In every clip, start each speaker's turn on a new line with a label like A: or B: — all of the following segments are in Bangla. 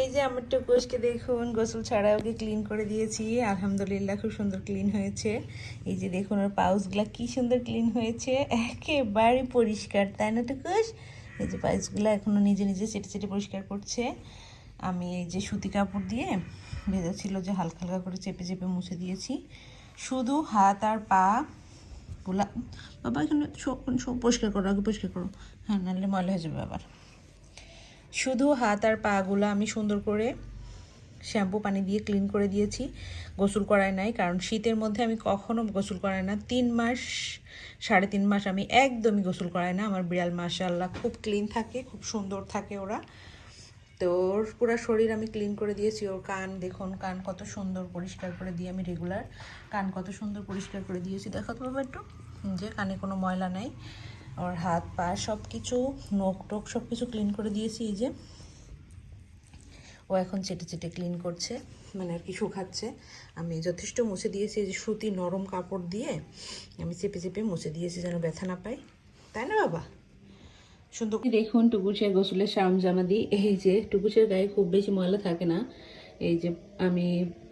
A: এই যে আমার টুকুসকে দেখুন, গোসল ছাড়া ওকে ক্লিন করে দিয়েছি। আলহামদুলিল্লাহ খুব সুন্দর ক্লিন হয়েছে। এই যে দেখুন ওর পাউসগুলা কি সুন্দর ক্লিন হয়েছে। একেবারে পরিষ্কার, তাই না টুকুস? এই যে পাউসগুলো এখনও নিজে নিজে চেটে চেটে পরিষ্কার করছে। আমি এই যে সুতি কাপড় দিয়ে ভেজা ছিল যে হালকা হালকা করে চেপে চেপে মুছে দিয়েছি। শুধু হাত আর পা, গুলা বাবা এখানে পরিষ্কার করো, আগে পরিষ্কার করো। হ্যাঁ নাহলে ময়লা হয়ে যাবে আবার। শুধু হাত আর পাগুলো আমি সুন্দর করে শ্যাম্পু পানি দিয়ে ক্লিন করে দিয়েছি। গোসল করায় নাই, কারণ শীতের মধ্যে আমি কখনো গোসল করাই না। তিন মাস, সাড়ে তিন মাস আমি একদমই গোসল করাই না। আমার বিড়াল মাশাল্লাহ খুব ক্লিন থাকে, খুব সুন্দর থাকে ওরা। তো ওর পুরো শরীর আমি ক্লিন করে দিয়েছি। ওর কান, দেখুন, কান কত সুন্দর পরিষ্কার করে দিয়ে আমি রেগুলার কান কত সুন্দর পরিষ্কার করে দিয়েছি। দেখো তো একটু, যে কানে কোনো ময়লা নাই। ওর হাত পা সব কিছু নখ টোক সব কিছু ক্লিন করে দিয়েছি, এই যে। ও এখন চেটে চেটে ক্লিন করছে মানে আর কি শুকাচ্ছে আমি যথেষ্ট মুছে দিয়েছি যে সুতি নরম কাপড় দিয়ে আমি চেপে চেপে মুছে দিয়েছি যেন ব্যথা না পাই তাই না, বাবা? সুন্দর দেখুন টুকুচের গোসলের সরঞ্জামা দিই এই যে টুকুচের গায়ে খুব বেশি ময়লা থাকে না। এই যে আমি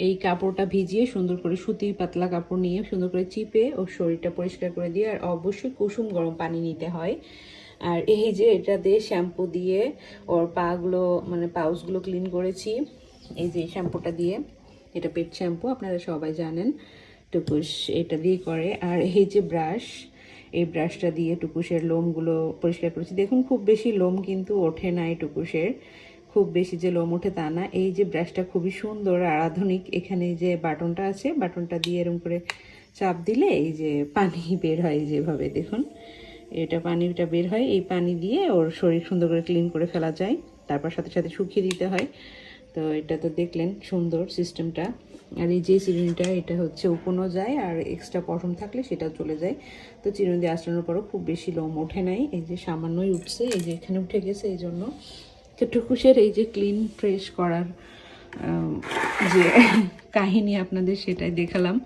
A: এই কাপড়টা ভিজিয়ে সুন্দর করে সুতি পাতলা কাপড় নিয়ে সুন্দর করে চিপে ওর শরীরটা পরিষ্কার করে দিয়ে আর অবশ্যই কুসুম গরম পানি নিতে হয়। আর এই যে এটা দিয়ে শ্যাম্পু দিয়ে ওর পাগুলো মানে পাউসগুলো ক্লিন করেছি। এই যে শ্যাম্পুটা দিয়ে, এটা পেট শ্যাম্পু, আপনারা সবাই জানেন, টুকুস এটা দিয়ে করে। আর এই যে ব্রাশ, এই ব্রাশটা দিয়ে টুকুসের লোমগুলো পরিষ্কার করেছি। দেখুন, খুব বেশি লোম কিন্তু ওঠে না এই টুকুসের। খুব বেশি যে লোম ওঠে তা না। এই যে ব্রাশটা খুবই সুন্দর আর আধুনিক, এখানে যে বাটনটা আছে, বাটনটা দিয়ে এরকম করে চাপ দিলে এই যে পানি বের হয় যেভাবে, দেখুন। এটা পানিটা বের হয়। এই পানি দিয়ে ওর শরীর সুন্দর করে ক্লিন করে ফেলা যায়। তারপর সাথে সাথে শুকিয়ে দিতে হয়। তো এটা তো দেখলেন সুন্দর সিস্টেমটা আর এই যে চিরুনিটা এটা হচ্ছে উপনও যায় আর এক্সট্রা পশম থাকলে সেটাও চলে যায়। তো চিরুনি দিয়ে আসানোর পরও খুব বেশি লোম ওঠে নাই। এই যে সামান্যই উঠছে, এই যে এখানে উঠে গেছে, এই জন্য। তো টুকুসের এই যে ক্লিন ফ্রেশ করার যে কাহিনী আপনাদের সেটাই দেখালাম।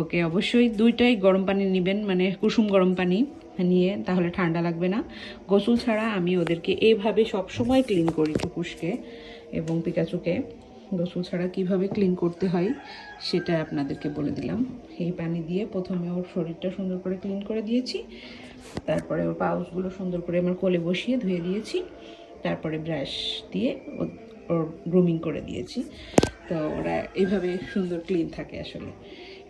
A: ওকে, অবশ্যই দুইটাই গরম পানি নেবেন মানে কুসুম গরম পানি নিয়ে, তাহলে ঠান্ডা লাগবে না। গোসল ছাড়া আমি ওদেরকে এইভাবে সব সময় ক্লিন করি টুকুসকে এবং পিকাচুকে। গোসল ছাড়া কীভাবে ক্লিন করতে হয় সেটা আপনাদেরকে বলে দিলাম। এই পানি দিয়ে প্রথমে ওর শরীরটা সুন্দর করে ক্লিন করে দিয়েছি। তারপরে ওর পাউচগুলো সুন্দর করে আমার কোলে বসিয়ে ধুয়ে দিয়েছি। তারপরে ব্রাশ দিয়ে ওর গ্রুমিং করে দিয়েছি। তো ওরা এইভাবে সুন্দর ক্লিন থাকে আসলে।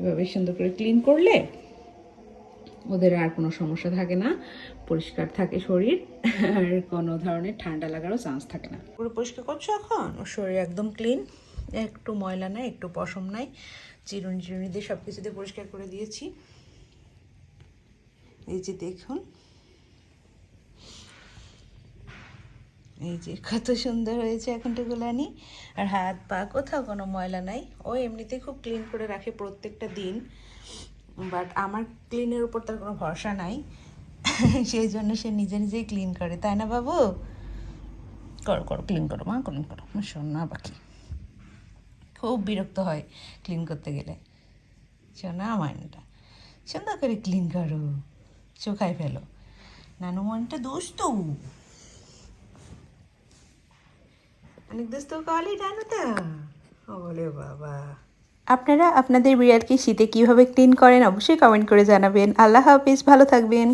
A: এভাবে সুন্দর করে ক্লিন করলে ওদের আর কোনো সমস্যা থাকে না, পরিষ্কার থাকে শরীর, আর কোনো ধরনের ঠান্ডা লাগারও চান্স থাকে না। পুরো পরিষ্কার করছ এখন? ওর শরীর একদম ক্লিন একটু ময়লা নাই, একটু পশম নাই চিরুনি চিরুনি দিয়ে সব কিছু দিয়ে পরিষ্কার করে দিয়েছি। এই যে দেখুন এই যে কত সুন্দর হয়েছে এখন টুকুলানি আর হাত পা কোথাও কোনো ময়লা নাই। ও এমনিতেই খুব ক্লিন করে রাখে প্রত্যেকটা দিন। বাট আমার ক্লিনের উপর তার কোনো ভরসা নাই। সেই জন্য সে নিজে নিজেই ক্লিন করে, তাই না বাবু? করো করো ক্লিন করো, মা ক্লিন করো। সোনা পাখি। খুব বিরক্ত হয় ক্লিন করতে গেলে। সোনা মাইনটা সুন্দর করে ক্লিন করো। চোখায় ফেলো। নানু মনটা দোষ তো অনেক দোস্ত কলে বলে বাবা।
B: আপনারা আপনাদের বিড়ালকে শীতে কীভাবে ক্লিন করেন অবশ্যই কমেন্ট করে জানাবেন। আল্লাহ হাফিজ, ভালো থাকবেন।